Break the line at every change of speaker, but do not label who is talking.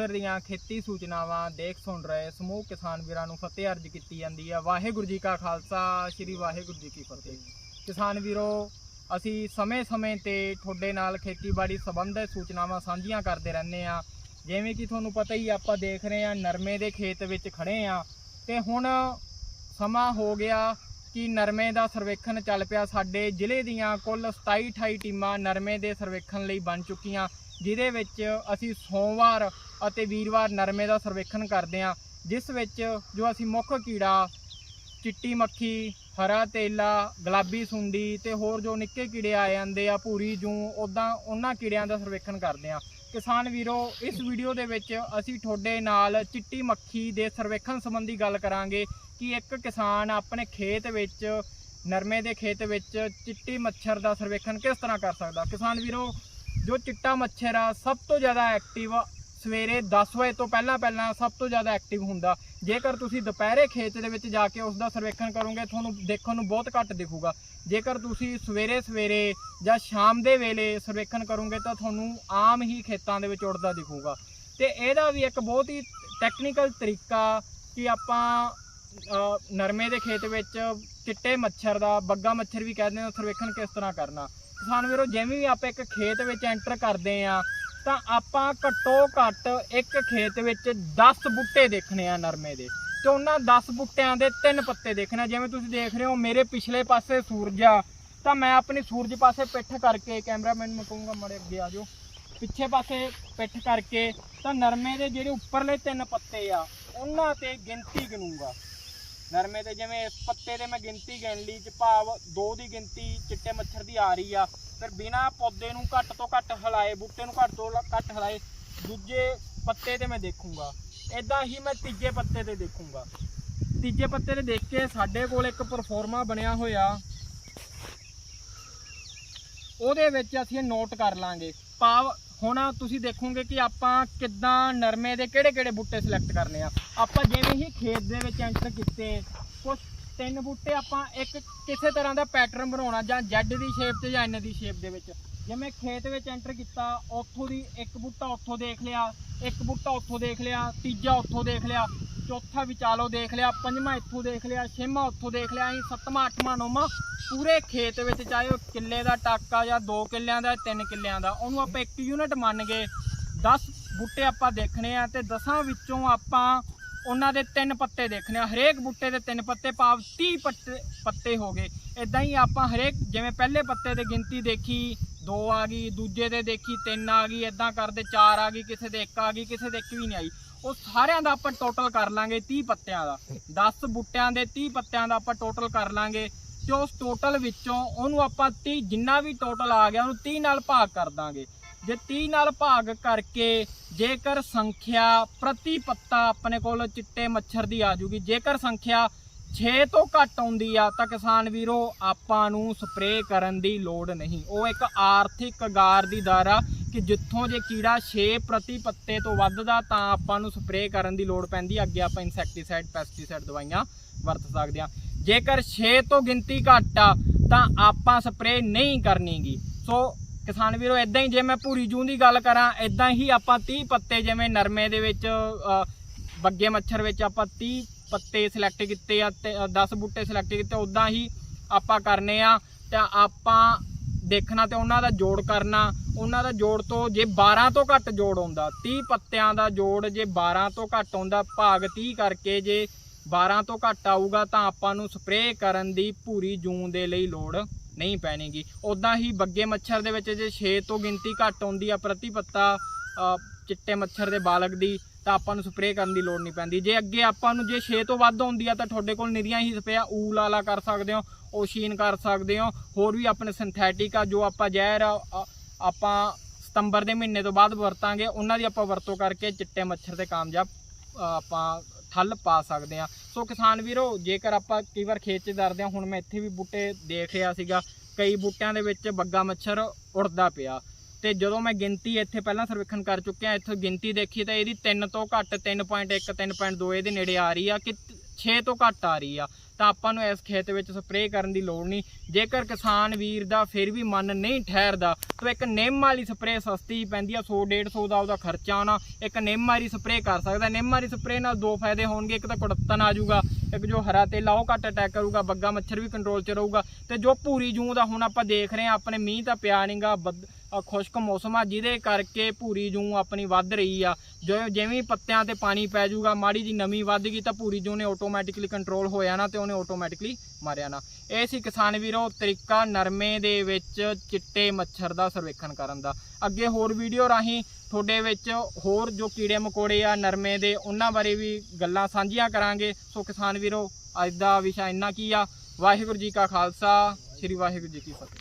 ਮੁਕਤਸਰ ਦੀਆਂ ਖੇਤੀ ਸੂਚਨਾਵਾਂ ਦੇਖ ਸੁਣ ਰਹੇ ਸਮੂਹ ਕਿਸਾਨ ਵੀਰਾਂ ਨੂੰ ਫਤਿਹ ਅਰਜ ਕੀਤੀ ਜਾਂਦੀ ਹੈ। ਵਾਹਿਗੁਰੂ ਜੀ ਕਾ ਖਾਲਸਾ, ਸ੍ਰੀ ਵਾਹਿਗੁਰੂ ਜੀ ਕੀ ਫਤਿਹ। ਕਿਸਾਨ ਵੀਰੋ, ਅਸੀਂ ਸਮੇਂ-ਸਮੇਂ ਤੇ ਤੁਹਾਡੇ ਨਾਲ ਖੇਤੀਬਾੜੀ ਸੰਬੰਧਿਤ ਸੂਚਨਾਵਾਂ ਸਾਂਝੀਆਂ ਕਰਦੇ ਰਹਿੰਦੇ ਆ ਜਿਵੇਂ ਕਿ ਤੁਹਾਨੂੰ ਪਤਾ ਹੀ ਆਪਾਂ ਦੇਖ ਰਹੇ ਆ ਨਰਮੇ ਦੇ ਖੇਤ ਵਿੱਚ ਖੜੇ ਆ ਤੇ ਹੁਣ ਸਮਾਂ ਹੋ ਗਿਆ ਕਿ ਨਰਮੇ ਦਾ ਸਰਵੇਖਣ ਚੱਲ ਪਿਆ। ਸਾਡੇ ਜ਼ਿਲ੍ਹੇ ਦੀਆਂ ਕੁੱਲ 27 28 ਟੀਮਾਂ ਨਰਮੇ ਦੇ ਸਰਵੇਖਣ ਲਈ ਬਣ ਚੁੱਕੀਆਂ। ਜਿਹਦੇ ਵਿੱਚ ਅਸੀਂ ਸੋਮਵਾਰ ਅਤੇ ਵੀਰਵਾਰ ਨਰਮੇ ਦਾ ਸਰਵੇਖਣ ਕਰਦੇ ਹਾਂ, ਜਿਸ ਵਿੱਚ ਜੋ ਅਸੀਂ ਮੁੱਖ ਕੀੜਾ, ਚਿੱਟੀ ਮੱਖੀ, ਹਰਾ ਤੇਲਾ, ਗੁਲਾਬੀ ਸੁੰਡੀ ਤੇ ਹੋਰ ਜੋ ਨਿੱਕੇ ਕੀੜੇ ਆ ਜਾਂਦੇ ਆ, ਭੂਰੀ, ਜੂ ਉਦਾਂ ਉਹਨਾਂ ਕੀੜਿਆਂ ਦਾ ਸਰਵੇਖਣ ਕਰਦੇ ਹਾਂ। ਕਿਸਾਨ ਵੀਰੋ, ਇਸ ਵੀਡੀਓ ਦੇ ਵਿੱਚ ਅਸੀਂ ਤੁਹਾਡੇ ਨਾਲ ਚਿੱਟੀ ਮੱਖੀ ਦੇ ਸਰਵੇਖਣ ਸੰਬੰਧੀ ਗੱਲ ਕਰਾਂਗੇ ਕਿ ਇੱਕ ਕਿਸਾਨ ਆਪਣੇ ਖੇਤ ਵਿੱਚ, ਨਰਮੇ ਦੇ ਖੇਤ ਵਿੱਚ ਚਿੱਟੀ ਮੱਛਰ ਦਾ ਸਰਵੇਖਣ ਕਿਸ ਤਰ੍ਹਾਂ ਕਰ ਸਕਦਾ। ਕਿਸਾਨ ਵੀਰੋ ਜੋ ਚਿੱਟਾ ਮੱਛਰ ਆ, ਸਭ ਤੋਂ ਜ਼ਿਆਦਾ ਐਕਟਿਵ ਸਵੇਰੇ 10 ਵਜੇ ਤੋਂ ਪਹਿਲਾਂ ਪਹਿਲਾਂ ਸਭ ਤੋਂ ਜ਼ਿਆਦਾ ਐਕਟਿਵ ਹੁੰਦਾ। ਜੇਕਰ ਤੁਸੀਂ ਦੁਪਹਿਰੇ ਖੇਤ ਦੇ ਵਿੱਚ ਜਾ ਕੇ ਉਸ ਦਾ ਸਰਵੇਖਣ ਕਰੋਗੇ, ਤੁਹਾਨੂੰ ਦੇਖਣ ਨੂੰ ਬਹੁਤ ਘੱਟ ਦਿਖੂਗਾ। ਜੇਕਰ ਤੁਸੀਂ ਸਵੇਰੇ ਸਵੇਰੇ ਜਾਂ ਸ਼ਾਮ ਦੇ ਵੇਲੇ ਸਰਵੇਖਣ ਕਰੋਗੇ, ਤਾਂ ਤੁਹਾਨੂੰ ਆਮ ਹੀ ਖੇਤਾਂ ਦੇ ਵਿੱਚ ਉੜਦਾ ਦਿਖੂਗਾ। ਤੇ ਇਹਦਾ ਵੀ ਇੱਕ ਬਹੁਤ ਹੀ ਟੈਕਨੀਕਲ ਤਰੀਕਾ ਕਿ ਆਪਾਂ ਨਰਮੇ ਦੇ ਖੇਤ ਵਿੱਚ ਚਿੱਟੇ ਮੱਛਰ ਦਾ, ਬੱਗਾ ਮੱਛਰ ਵੀ ਕਹਿੰਦੇ ਨੇ, ਸਰਵੇਖਣ ਕਿਸ ਤਰ੍ਹਾਂ ਕਰਨਾ। ਕਿਸਾਨ ਵੀਰੋ, ਜਿਵੇਂ ਵੀ ਆਪਾਂ ਇੱਕ ਖੇਤ ਵਿੱਚ ਐਂਟਰ ਕਰਦੇ ਆ ਤਾਂ ਆਪਾਂ ਘੱਟੋ ਘੱਟ ਇੱਕ ਖੇਤ ਵਿੱਚ 10 ਬੂਟੇ ਦੇਖਣੇ ਆ ਨਰਮੇ ਦੇ ਤੇ ਉਹਨਾਂ 10 ਬੂਟਿਆਂ ਦੇ ਤਿੰਨ ਪੱਤੇ ਦੇਖਣੇ ਜਿਵੇਂ ਤੁਸੀਂ ਦੇਖ ਰਹੇ ਹੋ, ਮੇਰੇ ਪਿਛਲੇ ਪਾਸੇ ਸੂਰਜ ਆ, ਤਾਂ ਮੈਂ ਆਪਣੀ ਸੂਰਜ ਪਾਸੇ ਪਿੱਠ ਕਰਕੇ ਕੈਮਰਾਮੈਨ ਨੂੰ ਕਹੂੰਗਾ, ਮੜੇ ਅੱਗੇ ਆ ਜਾਓ। ਪਿੱਛੇ ਪਾਸੇ ਪਿੱਠ ਕਰਕੇ, ਤਾਂ ਨਰਮੇ ਦੇ ਜਿਹੜੇ ਉੱਪਰਲੇ ਤਿੰਨ ਪੱਤੇ ਆ, ਉਹਨਾਂ ਤੇ ਗਿਣਤੀ ਗਿਣੂੰਗਾ। ਨਰਮੇ ਤੇ ਜਿਵੇਂ ਇਸ ਪੱਤੇ ਤੇ ਮੈਂ ਗਿਣਤੀ ਗਿਣ ਲਈ, ਚ ਭਾਵ ਦੋ ਦੀ ਗਿਣਤੀ ਚਿੱਟੇ ਮੱਛਰ ਦੀ ਆ ਰਹੀ ਆ। ਫਿਰ ਬਿਨਾ ਪੌਦੇ ਨੂੰ ਘੱਟ ਤੋਂ ਘੱਟ ਹਿਲਾਏ, ਬੂਟੇ ਨੂੰ ਘੱਟ ਤੋਂ ਘੱਟ ਹਿਲਾਏ, ਦੂਜੇ ਪੱਤੇ ਤੇ ਮੈਂ ਦੇਖੂੰਗਾ। ਇਦਾਂ ਹੀ ਮੈਂ ਤੀਜੇ ਪੱਤੇ ਤੇ ਦੇਖੂੰਗਾ। ਤੀਜੇ ਪੱਤੇ ਤੇ ਦੇਖ ਕੇ ਸਾਡੇ ਕੋਲ ਇੱਕ ਪਰਫਾਰਮਾ ਬਣਿਆ ਹੋਇਆ। ਉਹਦੇ ਵਿੱਚ ਅਸੀਂ ਨੋਟ ਕਰ ਲਾਂਗੇ। ਭਾਵ ਹੁਣ ਤੁਸੀਂ ਦੇਖੋਗੇ ਕਿ ਆਪਾਂ ਕਿੱਦਾਂ ਨਰਮੇ ਦੇ ਕਿਹੜੇ ਕਿਹੜੇ ਬੂਟੇ ਸਿਲੈਕਟ ਕਰਨੇ ਆ। ਆਪਾਂ ਜਿਵੇਂ ਹੀ ਖੇਤ ਦੇ ਵਿੱਚ ਐਂਟਰ ਕੀਤੇ ਕੁਝ ਤਿੰਨ ਬੂਟੇ ਆਪਾਂ ਇੱਕ ਕਿਸੇ ਤਰ੍ਹਾਂ ਦਾ ਪੈਟਰਨ ਬਣਾਉਣਾ, ਜਾਂ Z ਦੀ ਸ਼ੇਪ ਤੇ ਜਾਂ N ਦੀ ਸ਼ੇਪ ਦੇ ਵਿੱਚ। ਜਿਵੇਂ ਖੇਤ ਵਿੱਚ ਐਂਟਰ ਕੀਤਾ, ਉੱਥੋਂ ਦੀ ਇੱਕ ਬੂਟਾ ਉੱਥੋਂ ਦੇਖ ਲਿਆ, ਇੱਕ ਬੂਟਾ ਉੱਥੋਂ ਦੇਖ ਲਿਆ, ਤੀਜਾ ਉੱਥੋਂ ਦੇਖ ਲਿਆ ਚੌਥਾ ਵਿਚਾਲੋ ਦੇਖ ਲਿਆ, ਪੰਜਵਾਂ ਇੱਥੋਂ ਦੇਖ ਲਿਆ, ਛੇਵਾਂ ਉੱਥੋਂ ਦੇਖ ਲਿਆ, ਅਸੀਂ ਸੱਤਵਾਂ, ਅੱਠਵਾਂ, ਨੌਵਾਂ ਪੂਰੇ ਖੇਤ ਵਿੱਚ ਚਾਹੇ ਉਹ ਕਿੱਲੇ ਦਾ ਟਾਕਾ ਜਾਂ 2 ਕਿੱਲਿਆਂ ਦਾ 3 ਕਿੱਲਿਆਂ ਦਾ, ਉਹਨੂੰ ਆਪਾਂ ਇੱਕ ਯੂਨਿਟ ਮੰਨ ਗਏ 10 ਬੂਟੇ ਆਪਾਂ ਦੇਖਣੇ ਆ ਤੇ 10 ਵਿੱਚੋਂ ਆਪਾਂ ਉਹਨਾਂ ਦੇ ਤਿੰਨ ਪੱਤੇ ਦੇਖਣੇ ਆ। ਹਰੇਕ ਬੂਟੇ ਦੇ ਤਿੰਨ ਪੱਤੇ ਭਾਵ 30 ਪੱਤੇ ਪੱਤੇ ਹੋ ਗਏ। ਇਦਾਂ ਹੀ ਆਪਾਂ ਹਰੇਕ ਜਿਵੇਂ ਪਹਿਲੇ ਪੱਤੇ ਦੀ ਗਿਣਤੀ ਦੇਖੀ, ਦੋ ਆ ਗਈ, ਦੂਜੇ ਦੇ ਦੇਖੀ, ਤਿੰਨ ਆ ਗਈ ਇਦਾਂ ਕਰਦੇ, ਚਾਰ ਆ ਗਈ, ਕਿਸੇ ਦੇ ਇੱਕ ਆ ਗਈ, ਕਿਸੇ ਦੇ ਇੱਕ ਵੀ ਨਹੀਂ ਆਈ। ਉਹ ਸਾਰਿਆਂ ਦਾ ਆਪਾਂ ਟੋਟਲ ਕਰ ਲਾਂਗੇ 30 ਪੱਤਿਆਂ ਦਾ। 10 ਬੂਟਿਆਂ ਦੇ 30 ਪੱਤਿਆਂ ਦਾ ਆਪਾਂ ਟੋਟਲ ਕਰ ਲਾਂਗੇ ਤੇ ਉਸ ਟੋਟਲ ਵਿੱਚੋਂ ਉਹਨੂੰ ਆਪਾਂ 30 ਜਿੰਨਾ ਵੀ ਟੋਟਲ ਆ ਗਿਆ ਉਹਨੂੰ 30 ਨਾਲ ਭਾਗ ਕਰ ਦਾਂਗੇ। ਜੇ 30 ਨਾਲ ਭਾਗ ਕਰਕੇ ਜੇਕਰ ਸੰਖਿਆ ਪ੍ਰਤੀ ਪੱਤਾ ਆਪਣੇ ਕੋਲ ਚਿੱਟੇ ਮੱਛਰ ਦੀ ਆ ਜੂਗੀ, ਜੇਕਰ ਸੰਖਿਆ 6 ਤੋਂ ਘੱਟ ਆਉਂਦੀ ਆ ਤਾਂ ਕਿਸਾਨ ਵੀਰੋ ਆਪਾਂ ਨੂੰ ਸਪਰੇਅ ਕਰਨ ਦੀ ਲੋੜ ਨਹੀਂ। ਉਹ ਇੱਕ ਆਰਥਿਕ ਗਾਰ ਦੀ ਦਰ ਆ ਕਿ ਜਿੱਥੋਂ ਜੇ ਕੀੜਾ 6 ਪ੍ਰਤੀ ਪੱਤੇ ਤੋਂ ਵੱਧਦਾ ਤਾਂ ਆਪਾਂ ਨੂੰ ਸਪਰੇਅ ਕਰਨ ਦੀ ਲੋੜ ਪੈਂਦੀ। ਅੱਗੇ ਆਪਾਂ ਇਨਸੈਕਟੀਸਾਈਡ, ਪੈਸਟੀਸਾਈਡ ਦਵਾਈਆਂ ਵਰਤ ਸਕਦੇ ਆ ਜੇਕਰ 6 ਤੋਂ ਗਿਣਤੀ ਘੱਟ ਆ, ਤਾਂ ਆਪਾਂ ਸਪਰੇਅ ਨਹੀਂ ਕਰਨੀਗੀ। ਸੋ ਕਿਸਾਨ ਵੀਰੋ ਇਦਾਂ ਹੀ ਜੇ ਮੈਂ ਪੂਰੀ ਜੂਨ ਦੀ ਗੱਲ ਕਰਾਂ ਇਦਾਂ ਹੀ ਆਪਾਂ 30 ਪੱਤੇ ਜਿਵੇਂ ਨਰਮੇ ਦੇ ਵਿੱਚ ਬੱਗੇ ਮੱਛਰ ਵਿੱਚ ਆਪਾਂ 30 ਪੱਤੇ ਸਿਲੈਕਟ ਕੀਤੇ ਆ ਤੇ 10 ਬੂਟੇ ਸਿਲੈਕਟ ਕੀਤੇ ਉਦਾਂ ਹੀ ਆਪਾਂ ਕਰਨੇ ਆ। ਤਾਂ ਆਪਾਂ ਦੇਖਣਾ ਤੇ ਉਹਨਾਂ ਦਾ ਜੋੜ ਕਰਨਾ, ਉਹਨਾਂ ਦਾ ਜੋੜ ਤੋਂ ਜੇ 12 ਤੋਂ ਘੱਟ ਜੋੜ ਆਉਂਦਾ 30 ਪੱਤਿਆਂ ਦਾ ਜੋੜ ਜੇ 12 ਤੋਂ ਘੱਟ ਆਉਂਦਾ, ਭਾਗ 30 ਕਰਕੇ ਜੇ 12 ਤੋਂ ਘੱਟ ਆਊਗਾ ਤਾਂ ਆਪਾਂ ਨੂੰ ਸਪਰੇਅ ਕਰਨ ਦੀ ਪੂਰੀ ਜੂਨ ਦੇ ਲਈ ਲੋੜ ਨਹੀਂ ਪੈਣੀਗੀ। ਉਦਾਂ ਹੀ ਬੱਗੇ ਮੱਛਰ ਦੇ ਵਿੱਚ ਜੇ 6 ਤੋਂ ਗਿਣਤੀ ਘੱਟ ਆਉਂਦੀ ਆ ਪ੍ਰਤੀ ਪੱਤਾ ਚਿੱਟੇ ਮੱਛਰ ਦੇ ਬਾਲਗ ਦੀ ਤਾਂ ਆਪਾਂ ਨੂੰ ਸਪਰੇਅ ਕਰਨ ਦੀ ਲੋੜ ਨਹੀਂ ਪੈਂਦੀ। ਜੇ ਅੱਗੇ ਆਪਾਂ ਨੂੰ ਜੇ 6 ਤੋਂ ਵੱਧ ਆਉਂਦੀ ਆ ਤਾਂ ਤੁਹਾਡੇ ਕੋਲ ਨਿਰੀਆਂ ਹੀ ਸਪਰੇਅ ਊਲ ਵਾਲਾ ਕਰ ਸਕਦੇ ਹੋ ਓਸ਼ੀਨ ਕਰ ਸਕਦੇ ਹੋ ਹੋਰ ਵੀ ਆਪਣੇ ਸਿੰਥੈਟਿਕ ਆ ਜੋ ਆਪਾਂ ਜ਼ਹਿਰ ਆ, ਆਪਾਂ ਸਤੰਬਰ ਦੇ ਮਹੀਨੇ ਤੋਂ ਬਾਅਦ ਵਰਤਾਂਗੇ ਉਹਨਾਂ ਦੀ ਆਪਾਂ ਵਰਤੋਂ ਕਰਕੇ ਚਿੱਟੇ ਮੱਛਰ ਤੇ ਕਾਮਯਾਬ ਆਪਾਂ ਠੱਲ ਪਾ ਸਕਦੇ ਆ ਸੋ ਕਿਸਾਨ ਵੀਰੋ ਜੇਕਰ ਆਪਾਂ ਕਈ ਵਾਰ ਖੇਤ 'ਚ ਦਰਦੇ ਆ ਹੁਣ ਮੈਂ ਇੱਥੇ ਵੀ ਬੂਟੇ ਦੇਖ ਰਿਹਾ ਸੀਗਾ ਕਈ ਬੂਟਿਆਂ ਦੇ ਵਿੱਚ ਬੱਗਾ ਮੱਛਰ ਉੜਦਾ ਪਿਆ। ਤੇ ਜਦੋਂ ਮੈਂ ਗਿਣਤੀ ਇੱਥੇ ਪਹਿਲਾਂ ਸਰਵੇਖਣ ਕਰ ਚੁੱਕਿਆ, ਇੱਥੋਂ ਗਿਣਤੀ ਦੇਖੀ ਤਾਂ ਇਹਦੀ 3 ਤੋਂ ਘੱਟ 3.1 3.2 ਇਹਦੇ ਨੇੜੇ ਆ ਰਹੀ ਆ ਕਿ 6 ਤੋਂ ਘੱਟ ਆ ਰਹੀ ਆ। ਤਾਂ ਆਪਾਂ ਨੂੰ ਇਸ ਖੇਤ ਵਿੱਚ ਸਪਰੇਅ ਕਰਨ ਦੀ ਲੋੜ ਨਹੀਂ। ਜੇਕਰ ਕਿਸਾਨ ਵੀਰ ਦਾ ਫਿਰ ਵੀ ਮਨ ਨਹੀਂ ਠਹਿਰਦਾ, ਤਾਂ ਇੱਕ ਨਿੰਮ ਵਾਲੀ ਸਪਰੇਅ ਸਸਤੀ ਪੈਂਦੀ ਆ 100 150 ਦਾ ਉਹਦਾ ਖਰਚਾ ਆਉਣਾ ਇੱਕ ਨਿੰਮ ਵਾਲੀ ਸਪਰੇਅ ਕਰ ਸਕਦਾ। ਨਿੰਮ ਵਾਲੀ ਸਪਰੇਅ ਨਾਲ ਦੋ ਫਾਇਦੇ ਹੋਣਗੇ, ਇੱਕ ਤਾਂ ਕੁੜੱਤਨ ਆ ਜਾਊਗਾ, ਇੱਕ ਜੋ ਹਰਾ ਤੇਲ ਆ ਉਹ ਘੱਟ ਅਟੈਕ ਕਰੂਗਾ, ਬੱਗਾ ਮੱਛਰ ਵੀ ਕੰਟਰੋਲ 'ਚ ਰਹੂਗਾ। ਤੇ ਜੋ ਭੂਰੀ ਜੂੰ ਦਾ ਹੁਣ ਆਪਾਂ ਦੇਖ ਰਹੇ ਆ, ਆਪਣੇ ਮੀਂਹ ਤਾਂ ਪਿਆ ਨਹੀਂਗਾ ਖੁਸ਼ਕ ਮੌਸਮ ਆ, ਜਿਹਦੇ ਕਰਕੇ ਭੂਰੀ ਜੂੰ ਆਪਣੀ ਵੱਧ ਰਹੀ ਆ। ਜੋ ਜਿਵੇਂ ਪੱਤਿਆਂ ਤੇ ਪਾਣੀ ਪੈ ਜਾਊਗਾ, ਮਾੜੀ ਜੀ ਨਮੀ ਵੱਧ ਗਈ ਤਾਂ ਭੂਰੀ ਜੂੰ ਨੇ ਆਟੋਮੈਟਿਕਲੀ ਕੰਟਰੋਲ ਹੋ ਜਾਣਾ ਤੇ ਉਹਨੇ ਆਟੋਮੈਟਿਕਲੀ ਮਾਰਿਆ ਨਾ। ਇਹ ਸੀ ਕਿਸਾਨ ਵੀਰੋ ਤਰੀਕਾ ਨਰਮੇ ਦੇ ਵਿੱਚ ਚਿੱਟੇ ਮੱਛਰ ਦਾ ਸਰਵੇਖਣ ਕਰਨ ਦਾ। ਅੱਗੇ ਹੋਰ ਵੀਡੀਓ ਰਾਹੀਂ ਤੁਹਾਡੇ ਵਿੱਚ ਹੋਰ ਜੋ ਕੀੜੇ ਮਕੌੜੇ ਆ ਨਰਮੇ ਦੇ, ਉਹਨਾਂ ਬਾਰੇ ਵੀ ਗੱਲਾਂ ਸਾਂਝੀਆਂ ਕਰਾਂਗੇ। ਸੋ ਕਿਸਾਨ ਵੀਰੋ, ਅੱਜ ਦਾ ਵਿਸ਼ਾ ਇੰਨਾ ਕੀ ਆ। ਵਾਹਿਗੁਰੂ ਜੀ ਕਾ ਖਾਲਸਾ, ਸ੍ਰੀ ਵਾਹਿਗੁਰੂ ਜੀ ਕੀ ਫਤਿਹ।